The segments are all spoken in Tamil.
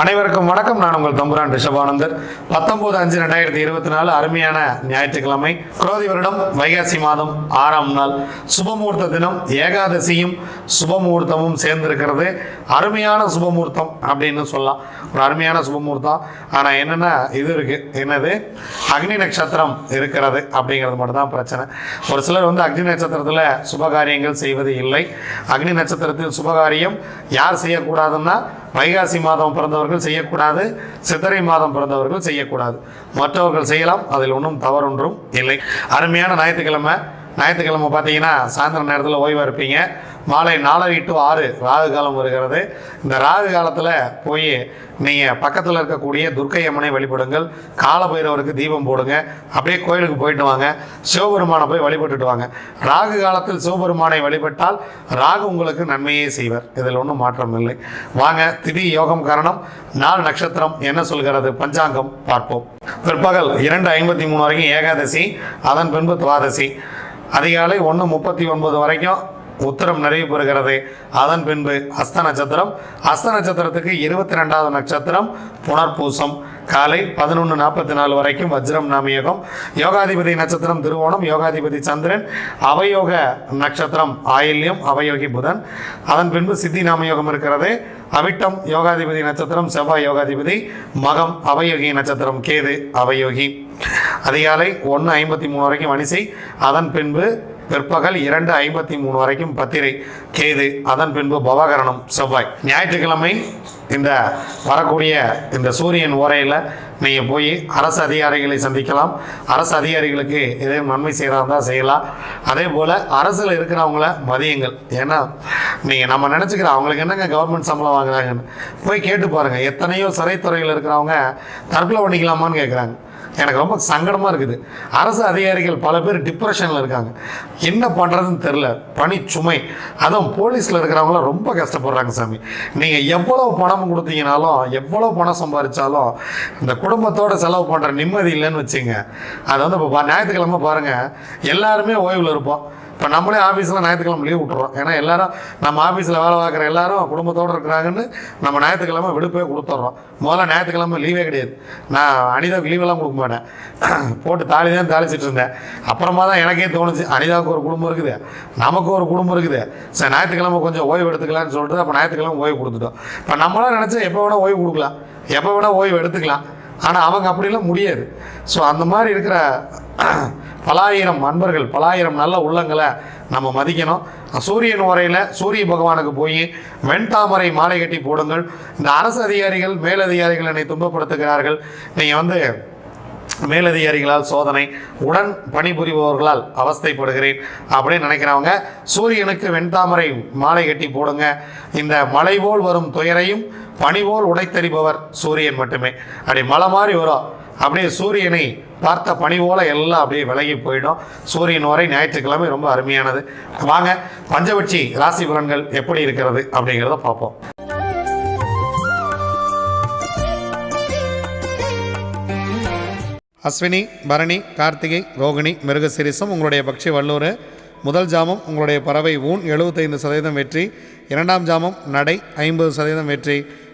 அனைவருக்கும் வணக்கம். நான் உங்கள் தம்புரான் ரிஷபானந்தர். பத்தொன்பது அஞ்சு ரெண்டாயிரத்தி இருபத்தி நாலு அருமையான ஞாயிற்றுக்கிழமை. குரோதி வருடம் வைகாசி மாதம் ஆறாம் நாள். சுபமுகூர்த்த தினம் ஏகாதசியும் சுபமுகூர்த்தமும் சேர்ந்திருக்கிறது. அருமையான சுபமுகூர்த்தம் அப்படின்னு சொல்லலாம். ஒரு அருமையான சுபமுகூர்த்தம். ஆனால் என்னென்னா இது இருக்குது என்னது? அக்னி நட்சத்திரம் இருக்கிறது அப்படிங்கிறது மட்டும்தான் பிரச்சனை. ஒரு சிலர் வந்து அக்னி நட்சத்திரத்தில் சுபகாரியங்கள் செய்வது இல்லை. அக்னி நட்சத்திரத்தில் சுபகாரியம் யார் செய்யக்கூடாதுன்னா வைகாசி மாதம் பிறந்தவர்கள் செய்யக்கூடாது சித்திரை மாதம் பிறந்தவர்கள் செய்யக்கூடாது. மற்றவர்கள் செய்யலாம் அதில் ஒன்றும் தவறொன்றும் இல்லை. அருமையான ஞாயிற்றுக்கிழமை. ஞாயிற்றுக்கிழமை பார்த்தீங்கன்னா சாயந்தரம் நேரத்தில் ஓய்வாக இருப்பீங்க. மாலை நாலரை டு ஆறு ராகு காலம் வருகிறது. இந்த ராகு காலத்தில் போய் நீங்கள் பக்கத்தில் இருக்கக்கூடிய துர்க்கை அம்மனை வழிபடுங்கள். காலபைரவருக்கு தீபம் போடுங்க. அப்படியே கோயிலுக்கு போயிட்டு வாங்க. சிவபெருமானை போய் வழிபட்டுட்டு வாங்க. ராகு காலத்தில் சிவபெருமானை வழிபட்டால் ராகு உங்களுக்கு நன்மையே செய்வர். இதில் ஒன்றும் மாற்றம் இல்லை. வாங்க திதி யோகம் காரணம். நாள் நட்சத்திரம் என்ன சொல்கிறது? பஞ்சாங்கம் பார்ப்போம். பிற்பகல் இரண்டு ஐம்பத்தி மூணு வரைக்கும் ஏகாதசி அதன் பின்பு துவாதசி. அதிகாலை ஒன்று முப்பத்தி ஒன்பது வரைக்கும் உத்தரம் நிறைவு பெறுகிறது. அதன் பின்பு அஸ்த நட்சத்திரம். அஸ்த நட்சத்திரத்துக்கு இருபத்தி ரெண்டாவது நட்சத்திரம் புனர்பூசம். காலை பதினொன்று நாற்பத்தி நாலு வரைக்கும் வஜ்ரம் நாமயோகம். யோகாதிபதி நட்சத்திரம் திருவோணம் யோகாதிபதி சந்திரன். அவயோக நட்சத்திரம் ஆயில்யம் அவயோகி புதன். அதன் பின்பு சித்தி நாமயோகம் இருக்கிறது. அவிட்டம் யோகாதிபதி நட்சத்திரம் செவ்வாய் யோகாதிபதி. மகம் அவயோகி நட்சத்திரம் கேது அவயோகி. அதிகாலை ஒன்று ஐம்பத்தி மூணு வரைக்கும் வணிசை. அதன் பின்பு பிற்பகல் இரண்டு ஐம்பத்தி மூணு வரைக்கும் பத்திரை கேது அதன் பின்பு பவகரணம் செவ்வாய். ஞாயிற்றுக்கிழமை இந்த வரக்கூடிய இந்த சூரியன் ஓரையில் நீங்கள் போய் அரசு அதிகாரிகளை சந்திக்கலாம். அரசு அதிகாரிகளுக்கு எதையும் நன்மை செய்கிறதா தான் செய்யலாம். அதே போல் அரசில் இருக்கிறவங்கள மதியங்கள். ஏன்னா நீங்கள் நம்ம நினச்சிக்கிற அவங்களுக்கு என்னங்க கவர்மெண்ட் சம்பளம் வாங்குறாங்கன்னு? போய் கேட்டு பாருங்கள் எத்தனையோ சிறைத்துறையில் இருக்கிறவங்க தற்கொலை பண்ணிக்கலாமான்னு கேட்குறாங்க எனக்கு ரொம்ப சங்கடமாக இருக்குது. அரசு அதிகாரிகள் பல பேர் டிப்ரெஷனில் இருக்காங்க. என்ன பண்ணுறதுன்னு தெரில பணி சுமை. அதுவும் போலீஸில் இருக்கிறவங்களாம் ரொம்ப கஷ்டப்படுறாங்க சாமி. நீங்கள் எவ்வளோ பணம் கொடுத்தீங்கனாலும் எவ்வளோ பணம் சம்பாதிச்சாலும் இந்த குடும்பத்தோட செலவு பண்ணுற நிம்மதி இல்லைன்னு வச்சுங்க. அது வந்து இப்போ ஞாயிற்றுக்கிழமை பாருங்கள் எல்லாருமே ஓய்வில் இருப்போம். இப்போ நம்மளே ஆஃபீஸில் ஞாயிற்றுக்கிழமை லீவ் விட்டுறோம். ஏன்னா எல்லாரும் நம்ம ஆஃபீஸில் வேலை பார்க்குற எல்லாரும் குடும்பத்தோடு இருக்கிறாங்கன்னு நம்ம ஞாயிற்றுக்கிழமை விடுப்பே கொடுத்துட்றோம் முதல்ல ஞாயிற்றுக்கிழமை லீவே கிடையாது. நான் அனிதாவுக்கு லீவெல்லாம் கொடுக்க மாட்டேன். போட்டு தாலி தான் தாளிச்சிட்டு இருந்தேன். அப்புறமா தான் எனக்கே தோணுச்சு அனிதாவுக்கு ஒரு குடும்பம் இருக்குது. நமக்கு ஒரு குடும்பம் இருக்குது. சரி ஞாயிற்றுக்கிழமை கொஞ்சம் ஓய்வு எடுத்துக்கலாம்னு சொல்லிட்டு அப்போ ஞாயிற்றுக்கிழமை ஓய்வு கொடுத்துட்டோம். இப்போ நம்மளாம் நினச்சா எப்போ வேணால் ஓய்வு கொடுக்கலாம். எப்போ வேணால் ஓய்வு எடுத்துக்கலாம். ஆனால் அவங்க அப்படிலாம் முடியாது. ஸோ அந்த மாதிரி இருக்கிற பலாயிரம் அன்பர்கள் பலாயிரம் நல்ல உள்ளங்களை நம்ம மதிக்கணும். சூரியன் உரையில் சூரிய பகவானுக்கு போய் வெண்தாமரை மாலை கட்டி போடுங்கள். இந்த அரசு அதிகாரிகள் மேலதிகாரிகள் என்னை துன்பப்படுத்துகிறார்கள். நீங்கள் வந்து மேலதிகாரிகளால் சோதனை உடன் பணிபுரிபவர்களால் அவஸ்தைப்படுகிறேன் அப்படின்னு நினைக்கிறவங்க சூரியனுக்கு வெண்தாமரை மாலை கட்டி போடுங்க. இந்த மலை போல் வரும் துயரையும் பனிபோல் உடைத்தறிபவர் சூரியன் மட்டுமே. அப்படி மலை மாதிரி வரும். அப்படியே சூரியனை பார்த்த பனி போல எல்லாம் அப்படியே விலகி போயிடும். சூரியன் வரை ஞாயிற்றுக்கிழமை ரொம்ப அருமையானது. வாங்க பஞ்சபட்சி ராசி பலன்கள் எப்படி இருக்கிறது அப்படிங்கிறத பார்ப்போம். அஸ்வினி பரணி கார்த்திகை ரோகிணி மிருகசிரிசம் உங்களுடைய பக்ஷி வல்லூர். முதல் ஜாமம் உங்களுடைய பறவை ஊன் எழுபத்தைந்து சதவீதம் வெற்றி. இரண்டாம் ஜாமம் நடை ஐம்பது சதவீதம் வெற்றி.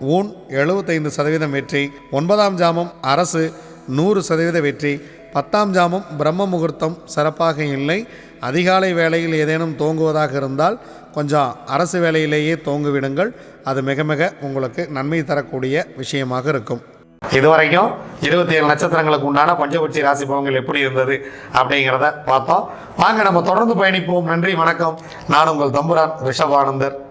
ஊன் எழுபத்தைந்து சதவீதம் வெற்றி ஒன்பதாம் ஜாமம் அரசு நூறு சதவீத வெற்றி பத்தாம் ஜாமம் பிரம்ம முகூர்த்தம் சிறப்பாக இல்லை. அதிகாலை வேளையில் ஏதேனும் தோங்குவதாக இருந்தால் கொஞ்சம் அரசு வேலையிலேயே தோங்குவிடுங்கள். அது மிக மிக உங்களுக்கு நன்மை தரக்கூடிய விஷயமாக இருக்கும். இதுவரைக்கும் இருபத்தி ஏழு நட்சத்திரங்களுக்கு உண்டான பஞ்சபட்சி ராசி பலன்கள் எப்படி இருந்தது அப்படிங்கிறத பார்த்தோம். வாங்க நம்ம தொடர்ந்து பயணிப்போம். நன்றி வணக்கம். நான் உங்கள் தம்புரான் ரிஷபானந்தர்.